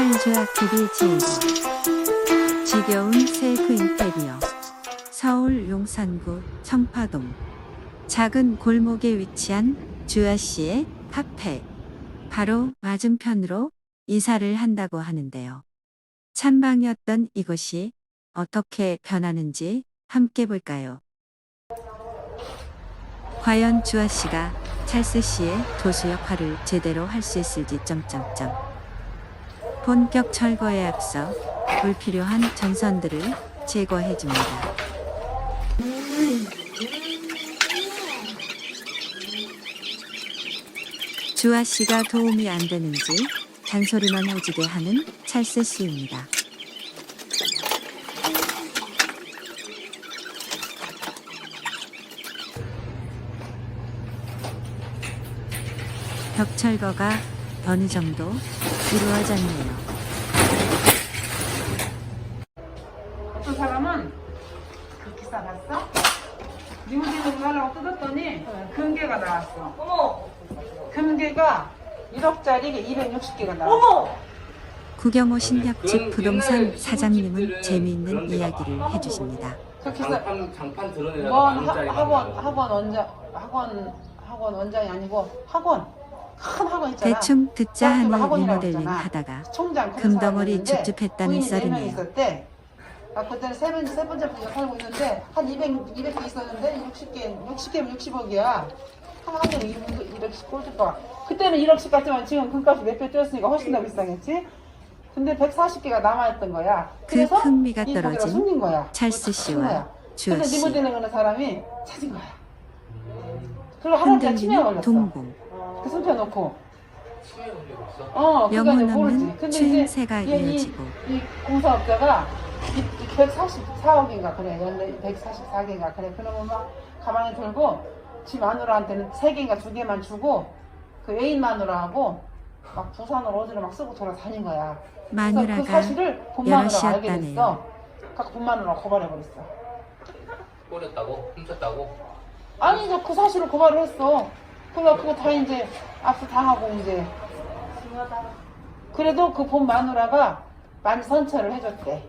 찰주아TV 제일 지겨운 셀프 인테리어 서울 용산구 청파동 작은 골목에 위치한 주아씨의 카페 바로 맞은편으로 이사를 한다고 하는데요. 찬방이었던 이곳이 어떻게 변하는지 함께 볼까요? 과연 주아 씨가 찰스 씨의 도수 역할을 제대로 할 수 있을지 점점점. 본격 철거에 앞서 불필요한 전선들을 제거해 줍니다. 주아 씨가 도움이 안 되는지 잔소리만 오지게 하는 찰스 씨입니다. 벽 철거가 어느 정도 이루어졌네요. 어떤 사람은 그 기사 봤어? 리무진을 하려고 뜯었더니 금괴가 나왔어. 어머! 금괴가 1억짜리 260개가 나왔어. 어머! 구경호 신협집 부동산 사장님은 재미있는 이야기를 해주십니다. 저 기사 장판 장판 뭔만 원짜리 하- 학원 학원 원장 학원 학원 원장이 아니고 학원. 대충 듣자 하니 리모델링. 하다가 금덩어리 줍줍했다는 네명 썰이네요. 아, 그때는 세 번째, 세 번째 분이 살고 있는데, 한 200, 200개 있었는데, 60개, 60개면 60억이야. 한 학년에 200씩 꼴줄까. 그때는 1억씩 같지만 지금 금값이 몇 배 뛰었으니까 훨씬 더 비싸겠지? 근데 140개가 남아있던 거야. 그 흥미가 떨어진 거야. 찰스 씨와 큰 거야. 주아 근데 씨 리모델링 하는 사람이 찾은 거야. 그리고 걸렸어. 동공 그 숨겨놓고. 어, 영혼 이제 모르지. 없는 근데 추임새가 이제 이- 이어지고 이 공사업자가 144억인가 그래, 연례 144개인가 그래. 그러면 막 가방에 들고 지 마누라한테는 3개인가 2개만 주고 그 애인 마누라하고 막 부산으로 어디로 막 쓰고 돌아다닌 거야. 그래서 그 마누라가 사실을 본 마누라가 알게 여럿이었다네요. 됐어. 그본 마누라 고발해버렸어. 꼬렸다고 훔쳤다고. 아니, 이제 그 사실을 고발을 했어. 그거 그거 다 이제 압수 당하고 이제. 그래도 그 본 마누라가 많이 선처를 해줬대.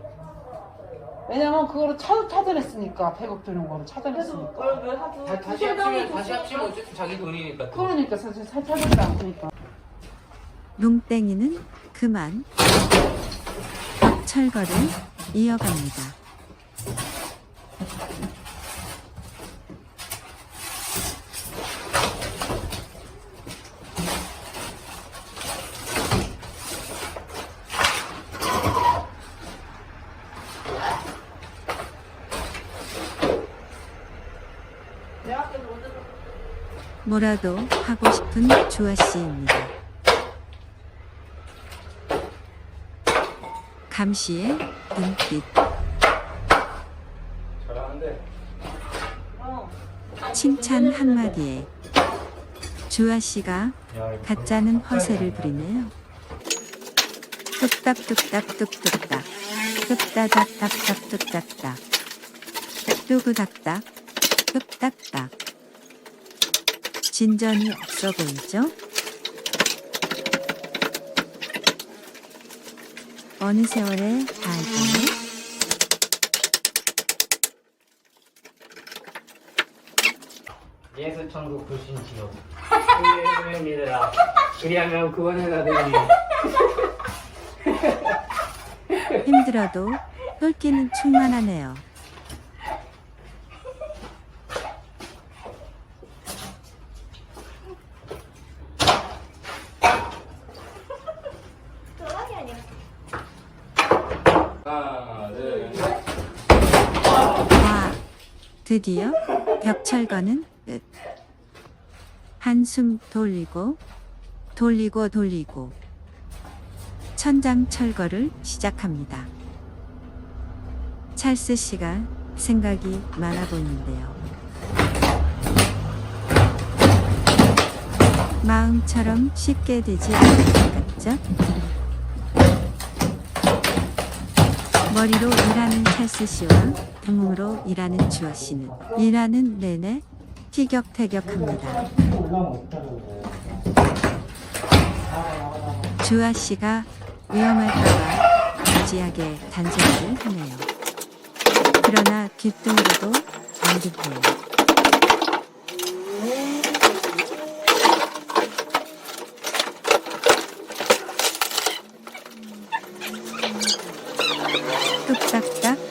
왜냐면 그거를 찾, 찾아냈으니까 100억 드는 거를 그래서 찾아냈으니까. 그걸 왜 하고? 다, 다시 합치면 다시 합치면 어쨌든 자기 돈이니까. 또. 그러니까 사실 사- 찾았다 그러니까. 뭉땡이는 그만 벽 철거를 이어갑니다. 내가 그래도 오늘 뭐라도 하고 싶은 주아 씨입니다. 감시의 눈빛. 칭찬 한마디에 주아 씨가 가짜는 허세를 부리네요. 뚝딱뚝딱 뚝뚝딱 뚝따닥딱딱 뚝딱딱 뚜구닥딱 뚝딱딱 진전이 없어 보이죠? 어느 세월에 알까요? 예수천국 불신지요 우리의 믿으라 그리하면 구원을 얻으니 힘들어도 똘끼는 충만하네요. 드디어 벽 철거는 끝. 한숨 돌리고, 돌리고 돌리고, 천장 철거를 시작합니다. 찰스 씨가 생각이 많아 보이는데요. 마음처럼 쉽게 되지 같죠? 머리로 일하는 찰스 씨와 등으로 일하는 주아 씨는 일하는 내내 티격태격합니다. 주아 씨가 위험할까봐 진지하게 단속을 하네요. 그러나 귓등으로도 언급해요. 뚝딱딱, 뚜구닥딱.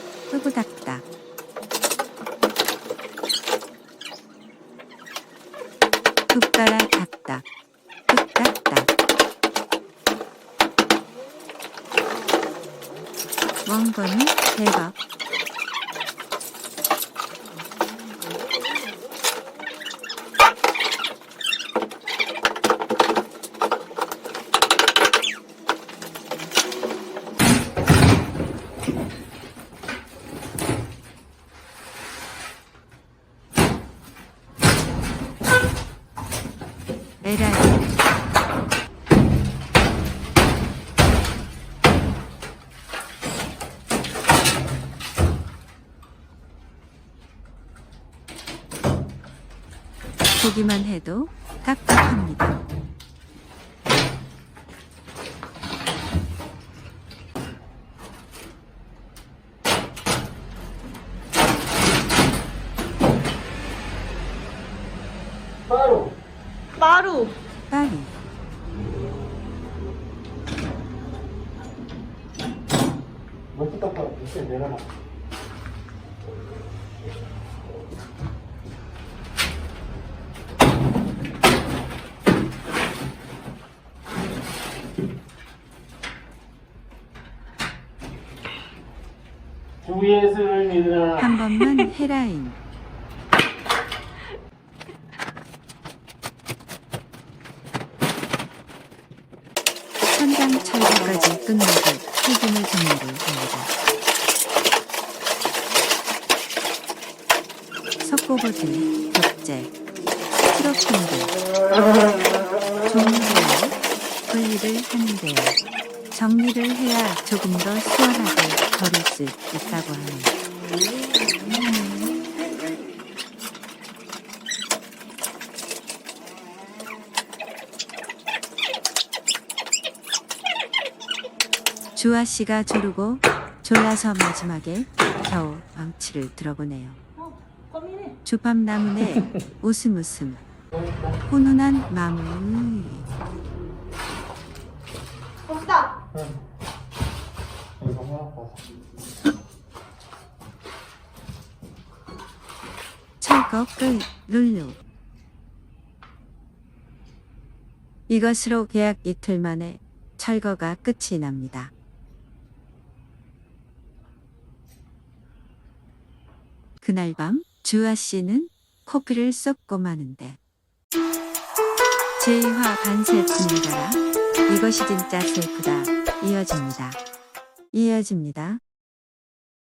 원건이 대박. 에라이. 보기만 해도 깝깝합니다. 바로 마루. 빠루. 먼저 닦아 밑에 내려놔 주 예수를 믿으라 한 번만 헤라인. 천장 철거까지 끝내고 폐기물 정리를 합니다. 석고보드, 벽제, 트로핑들, 종이로 분리를 하는데요. 정리를 해야 조금 더 수월하게 걸을 수 있다고 하네요. 주아 씨가 조르고 졸라서 마지막에 겨우 망치를 들어보네요. 주밤 나문에 웃음 웃음 훈훈한 마무리 없다. 철거 끝 룰루 이것으로 계약 이틀 만에 철거가 끝이 납니다. 그날 밤 주아 씨는 커피를 쏟고 마는데 제2화 반슬픈가라. 이것이 진짜 슬프다 이어집니다. 이어집니다.